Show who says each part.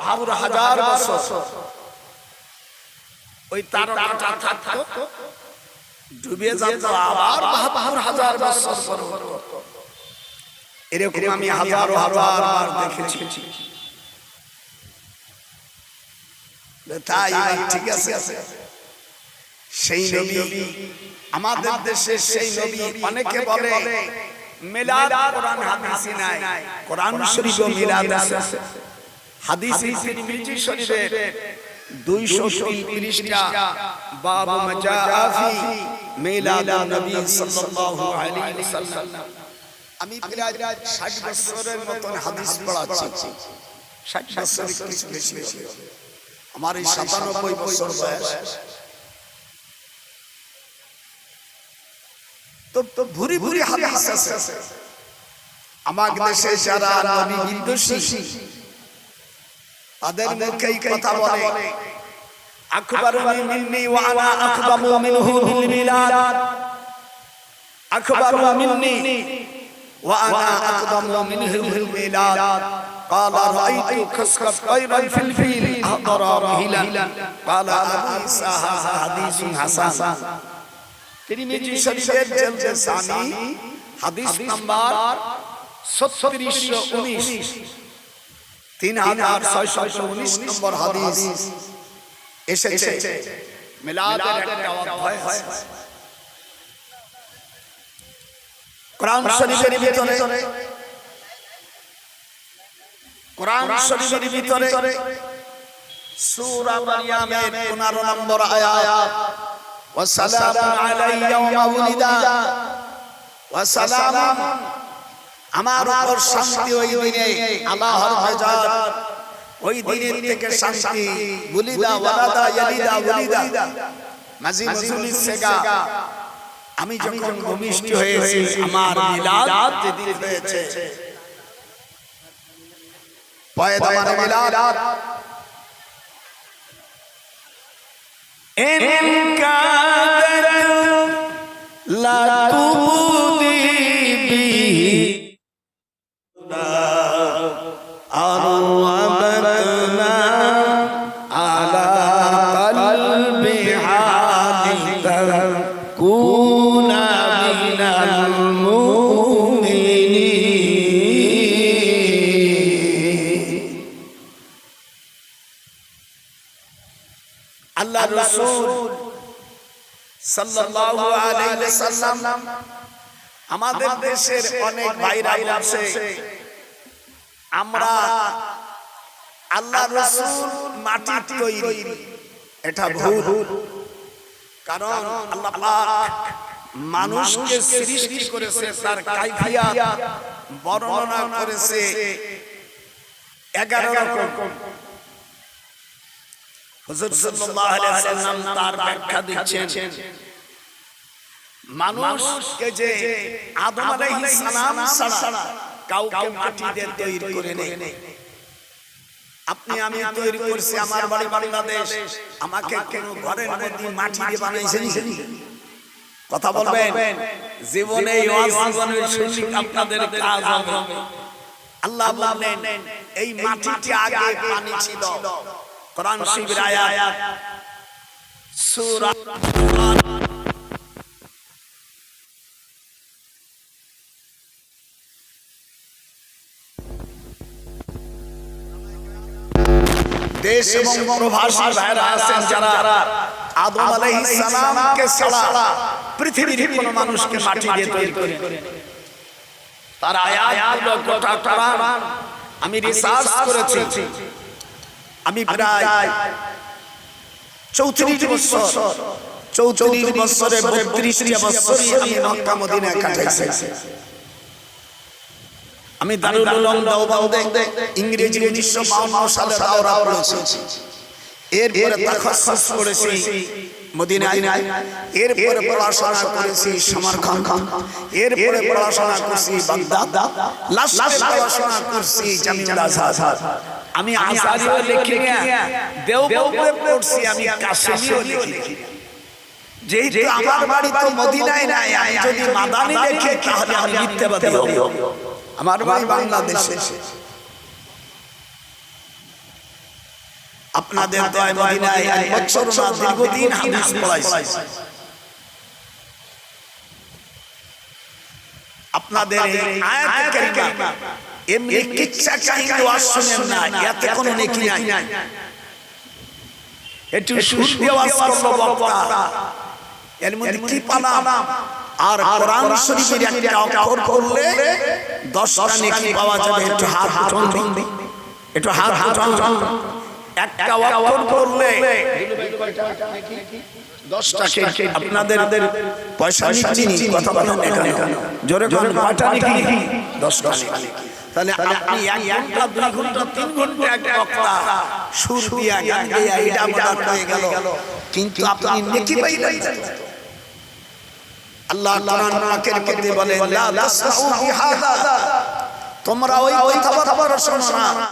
Speaker 1: বাহাত্তর হাজার বছর। ওই তারকাটা থাকতো ডুবে যেত আবার বাহাত্তর হাজার বছর পর এরকম আমি হাজারো হাজার দেখেছি। তাই ঠিক আছে। সেই নবী আমাদের দেশে সেই নবী অনেকে বলে মিলাদ কোরআন হাদিসে নাই। কোরআন শরীফে মিলাদ আছে। হাদিসে তিরমিজি শরীফের 230টা বাব মাজাফি মিলাদ নবী সাল্লাল্লাহু আলাইহি ওয়াসাল্লাম। আমি প্রায় 60 বছরের মতন হাদিস পড়াচ্ছি। 60 বছরের কিছু বেশি আমার এই 97 বছর বয়স। তো তো ভুরি ভুরি হাদিস আছে। আমার দেশে যারা নবী বিদ্বেষী তাদের মুখেই কথা বলে আকবর মিন্নি ওয়া আনা আকবারু মিনহু বিল মিলাদ আকবর মিন্নি ওয়া আনা আকবারু মিনহু বিল মিলাদ قال رأيت كسكب طيرا في الفيل أحضر رهلا قال أبو عيسى هذا حديث حسن তিরমিজি শরীফের জলদে সানি হাদিস নাম্বার 3619 তিন হাজার ছয়শো উনিশ নম্বর হাদিস এসেছে। মিলাদের একটা অধ্যায় হয় কোরআন শরীফের ভিতরে কোরআন শরীফের ভিতরে সূরা মারইয়ামের 15 নম্বর আয়াত। ওয়া সালামু আলাইয়া ওয়া মাউলিদা। আমার উপর শান্তি ওই দিনে আল্লাহ হাজার ওই দিনের থেকে শান্তি। বলিদা ওয়ালাদা ইয়ালিদা ওয়ালিদা মাঝি মজুলি সেগা। আমি যখন ভূমিষ্ঠ হয়েছি আমার মিলাদ যেদিন হয়েছে। পয়দা মানে মানে মিলাদ। এন কাদাত লা আল্লাহ রসুল সাল্লাল্লাহু আলাইহি ওয়াসাল্লাম আমাদের দেশের অনেক ভাইরা আছে আমরা আল্লাহ রসুল মাটির তৈরি। এটা ভুল। কারণ আল্লাহ পাক মানুষকে সৃষ্টি করেছে তার কাইফিয়াত বর্ণনা করেছে 11 রকম। হুজুর সাল্লাল্লাহু আলাইহি ওয়াসাল্লাম তার ব্যাখ্যা দিচ্ছেন। মানুষকে যে আদম আলাইহিস সালাম ছাড়া কাউকে মাটি দিয়ে তৈরি করে নেই। আপনি আমি তৈরি করছি আমার বাড়ি বাংলাদেশ। আমাকে কেন ঘরের মধ্যে মাটি দিয়ে বানাইছেন? কথা বলবেন। জীবনে আপনাদের কাজ হবে। আল্লাহ বললেন এই মাটিটি আগে পানি ছিল। কোরআন শিবির আয়াত। সূরা দেশ এবং প্রবাসী ভাইরা আছেন যারা। আদম আলাইহিস সালামকে ছাড়া। পৃথিবীর কোনো মানুষকে মাটি দিয়ে তৈরি করে। তার গোটা কোরআন আমি রিসার্চ করেছি। আমি প্রায় চৌত্রিশ বছর চৌত্রিশ বছরে বত্রিশটি বছর আমি মক্কা কাটাইছি। আমি দারুল উলুম ইংরেজি উনিশশো বাউন্ন সালে দাওরা পড়েছি। এরপরে তাখাসুস করেছি। মদিনায় এরপরে পড়াশোনা করেছি সমরখান। এরপরে পড়াশোনা করেছি বাগদাদ। লাস্টে পড়াশোনা করেছি আমি আজারিও লিখি না দেওবন্দে পড়ছি আমি লিখি যেহেতু আমার বাড়ি তো মদিনায় নাই আমি যদি মাদানি লিখি তাহলে আমি মিথ্যাবাদী হব। আমার বাড়ি বাংলাদেশে। আপনাদের দয় মদিনায় এক বছর না দীর্ঘদিন হাদিস পড়াইছে। আপনাদের এই আয়াত কারিমা এমনি কিচ্ছা কাহিনী ওয়াজ শুনেন না এতে কোনো নেকি নাই। একটু সুর দিয়ে ওয়াজ করল বক্তা। এর মধ্যে কি পালাম? আর কোরআন শরীফের একটা অক্ষর করলে দশটা নেকি পাওয়া যাবে একটু হাত উঠান। একটু হাত উঠান। একটা অক্ষর করলে কে আপনাদের পয়সা নিচ্ছি কথা বলেন এখানে। জোরে কোন কয়টা নাকি দশটা নাকি তাহলে আপনি এক ঘণ্টা দুই ঘণ্টা তিন ঘণ্টা একটা বক্তা সুর দিয়া গান গাইয়া এটা আমার হয়ে গেল। কিন্তু আপনি নেকি পাইলেন। আল্লাহ কোরআন পাকের মধ্যে বলেন লা তাসমাউ বিহাদা। তোমরা ওই কথা শোনো না।